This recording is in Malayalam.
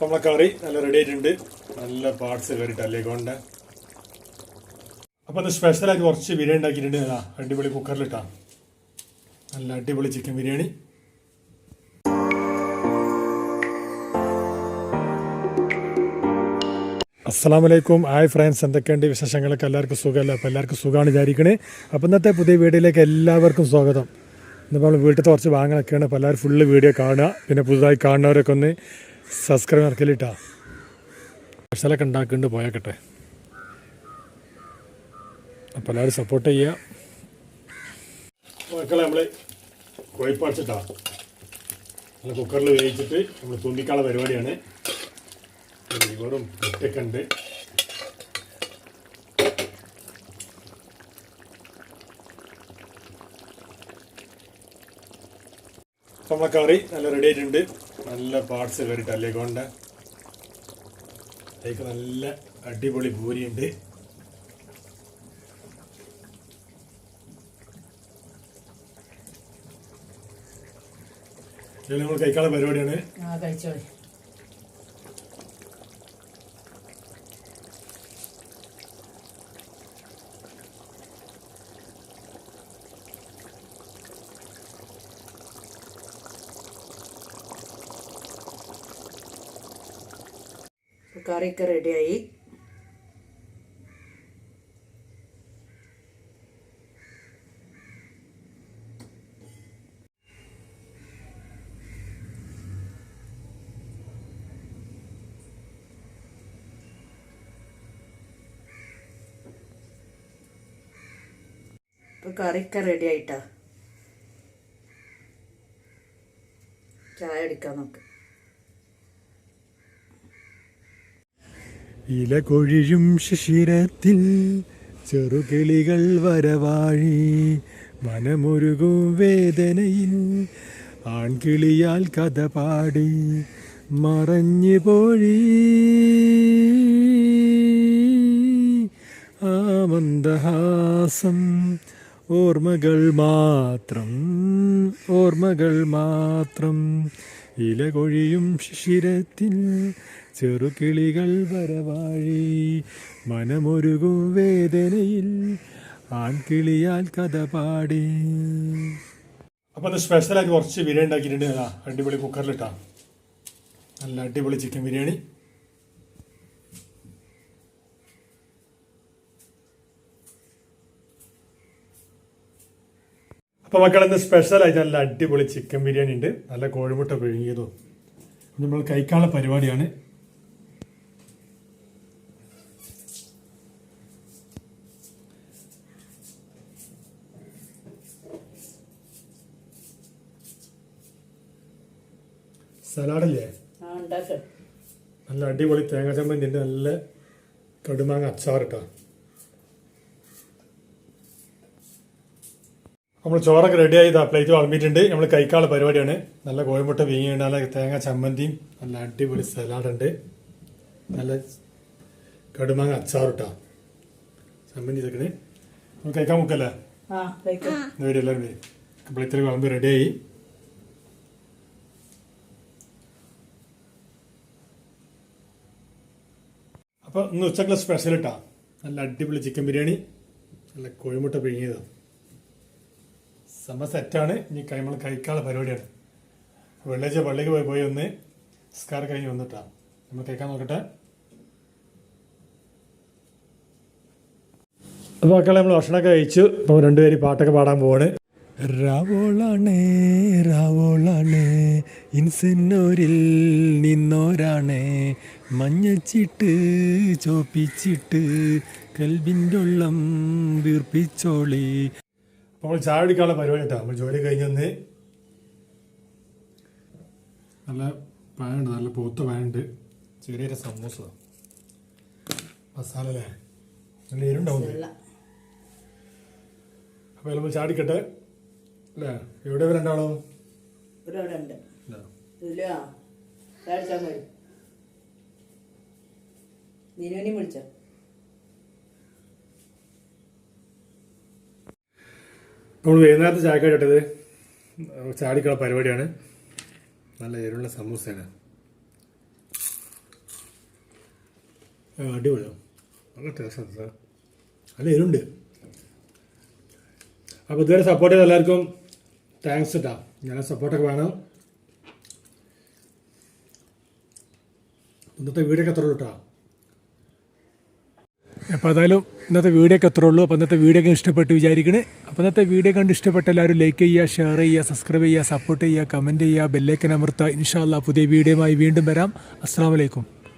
നമ്മളെ കറി നല്ല റെഡി ആയിട്ടുണ്ട്. നല്ല പാർട്സ് കയറിയിട്ടല്ലേ കൊണ്ട് അപ്പോൾ അത് സ്പെഷ്യലായിട്ട് കുറച്ച് ബിരിയാണി ഉണ്ടാക്കിയിട്ടുണ്ട്. അതാ അടിപൊളി കുക്കറിലിട്ടാ നല്ല അടിപൊളി ചിക്കൻ ബിരിയാണി. അസ്സാമലൈക്കും ഹായ് ഫ്രണ്ട്സ് എന്തൊക്കെയുണ്ട് വിശേഷങ്ങളൊക്കെ? എല്ലാവർക്കും സുഖമല്ല? അപ്പോൾ എല്ലാവർക്കും സുഖമാണ് വിചാരിക്കണേ. അപ്പോൾ ഇന്നത്തെ പുതിയ വീഡിയോയിലേക്ക് എല്ലാവർക്കും സ്വാഗതം. ഇന്നിപ്പോൾ നമ്മൾ വീട്ടിലത്തെ കുറച്ച് ഭാഗങ്ങളൊക്കെയാണ്. അപ്പോൾ എല്ലാവരും ഫുള്ള് വീഡിയോ കാണുക. പിന്നെ പുതുതായി കാണുന്നവരൊക്കെ ഒന്ന് സബ്സ്ക്രൈബ് ഇറക്കലിട്ടാ സ്പെഷ്യലൊക്കെ ഉണ്ടാക്കുന്നുണ്ട് പോയാക്കട്ടെ. അപ്പോൾ എല്ലാവരും സപ്പോർട്ട് ചെയ്യുക മക്കളെ നമ്മൾ കോഴിപ്പാടിച്ചിട്ടാ നമ്മൾ കുക്കറിൽ വേവിച്ചിട്ട് നമ്മൾ തുമ്പിക്കാള പരിപാടിയാണ്. ലിവറും മുട്ടയൊക്കെ ഉണ്ട്. നമ്മളെ കറി നല്ല റെഡി ആയിട്ടുണ്ട്. നല്ല പാർട്സ് കയറിയിട്ടല്ലേ കൊണ്ട് അതിലേക്ക് നല്ല അടിപൊളി പൂരിയുണ്ട്. നമ്മൾ കഴിക്കാനുള്ള പരിപാടിയാണ്. ആ കഴിച്ചോളി. കറിയൊക്കെ റെഡിയായി. കറിയൊക്കെ റെഡി ആയിട്ടാ ചായ അടിക്കാൻ നോക്ക് ഇല കൊഴിയും ശിശിരത്തിൽ ചെറുകിളികൾ വരവാഴി മനമുരുകും വേദനയിൽ ആൺകിളിയാൽ കഥ പാടി മറഞ്ഞു പോഴി. ആ മന്ദഹാസം ഓർമ്മകൾ മാത്രം ഓർമ്മകൾ മാത്രം ഇല കൊഴിയും ശിശിരത്തിൽ ചെറുകിളികൾ വരവാഴി മനമൊരുകും വേദനയിൽ ആൺകിളിയാൽ കഥ പാടി. അപ്പോൾ അത് സ്പെഷ്യലായിട്ട് കുറച്ച് ബിരിയാണി ഉണ്ടാക്കിയിട്ടുണ്ട്. അടിപൊളി കുക്കറിലിട്ടാ നല്ല അടിപൊളി ചിക്കൻ ബിരിയാണി. അപ്പോൾ മക്കളെന്ന് സ്പെഷ്യലായിട്ട് നല്ല അടിപൊളി ചിക്കൻ ബിരിയാണി ഉണ്ട്. നല്ല കോഴിമുട്ട പിഴുങ്ങിയതും. നമ്മൾ കഴിക്കാനുള്ള പരിപാടിയാണ്. സലാഡല്ലേ? നല്ല അടിപൊളി തേങ്ങ ചമ്മന്തി നല്ല കടുമാങ്ങ അച്ചാർ കേട്ടോ നമ്മൾ ചോറൊക്കെ റെഡി ആയി. പ്ലേറ്റ് വളമ്പിയിട്ടുണ്ട്. നമ്മൾ കഴിക്കാനുള്ള പരിപാടിയാണ്. നല്ല കോഴിമുട്ട വീങ്ങിയുണ്ട് നല്ല തേങ്ങ ചമ്മന്തിയും നല്ല അടിപൊളി സലാഡ് ഉണ്ട് നല്ല കടുമാങ്ങ അച്ചാർ ഇട്ടാ ചമ്മന്തി ഇതൊക്കെ നമ്മൾ കഴിക്കാൻ മുക്കല്ലേ എല്ലാവരും വരും. വളമ്പി വിളമ്പി റെഡിയായി അപ്പോൾ ഇന്ന് ഉച്ചക്കുള്ള സ്പെഷ്യൽ ഇട്ടാ. നല്ല അടിപൊളി ചിക്കൻ ബിരിയാണി. നല്ല കോഴിമുട്ട പിഴിഞ്ഞത് സമ സെറ്റാണ് ഇനി കൈമൾ കഴിക്കാനുള്ള പരിപാടിയാണ്. വെള്ളിയാഴ്ച പള്ളിക്ക് പോയി പോയി ഒന്ന് സ്കാർ കഴിഞ്ഞ് വന്നിട്ടാ. നമ്മൾ കഴിക്കാൻ നോക്കട്ടെ. അപ്പോൾ മക്കളെ നമ്മൾ ഭക്ഷണമൊക്കെ കഴിച്ചു. അപ്പോൾ രണ്ടുപേരും പാട്ടൊക്കെ പാടാൻ പോവാണ്. രാവോളാണേ രാവോളാണേ ഇൻസെന്നൂരിൽ നിന്നോരാണേ. മഞ്ഞച്ചിട്ട് ചോപ്പിച്ചിട്ട് കൽബിന്റെ ഉള്ളം വീർപ്പിച്ചോളി. അപ്പോൾ ചായ കുടിക്കാനുള്ള പരിപാടി കേട്ടോ. നമ്മൾ ജോലി കഴിഞ്ഞെന്ന് നല്ല പഴമുണ്ട് നല്ല പോത്ത പഴമുണ്ട് ചെറിയ സമൂസ. മസാല അല്ലേ നല്ല എരുണ്ടാവും അപ്പൊ അപ്പോൾ നമ്മൾ ചാടിക്കട്ടെ? അല്ലേ? എവിടെ രണ്ടാളോ? ഇവിടെ ഉണ്ട്. മുളിച്ച വിളിച്ചോ. നമ്മൾ വൈകുന്നേരത്തെ ചായക്കാട് ഇട്ടത് ചാടിക്കുള്ള പരിപാടിയാണ്. നല്ല ഏരുള്ള സമൂസയാണ്. ആ, അടിപൊളിയാണ് നല്ല ടേസ്റ്റാണ് സാർ. നല്ല എരുണ്ട്. അപ്പോൾ ഇതുവരെ സപ്പോർട്ട് ചെയ്ത എല്ലാവർക്കും താങ്ക്സ് കേട്ടോ ഞാൻ സപ്പോർട്ടൊക്കെ വേണം. ഇന്നത്തെ വീടൊക്കെ എത്ര കേട്ടോ അപ്പോൾ ഏതായാലും ഇന്നത്തെ വീഡിയോ ഒക്കെ എത്രയുള്ളൂ അപ്പോൾ ഇന്നത്തെ വീഡിയോ ഒക്കെ ഇഷ്ടപ്പെട്ട് വിചാരിക്കണേ. അപ്പോൾ ഇന്നത്തെ വീഡിയോ കണ്ട് ഇഷ്ടപ്പെട്ട എല്ലാവരും ലൈക്ക് ചെയ്യുക ഷെയർ ചെയ്യുക സബ്സ്ക്രൈബ് ചെയ്യുക സപ്പോർട്ട് ചെയ്യുക കമന്റ് ചെയ്യുക ബെല്ലൈക്കൻ അമർത്തുക. ഇൻഷാല്ല പുതിയ വീഡിയോയുമായി വീണ്ടും വരാം. അസ്സാം വലൈക്കും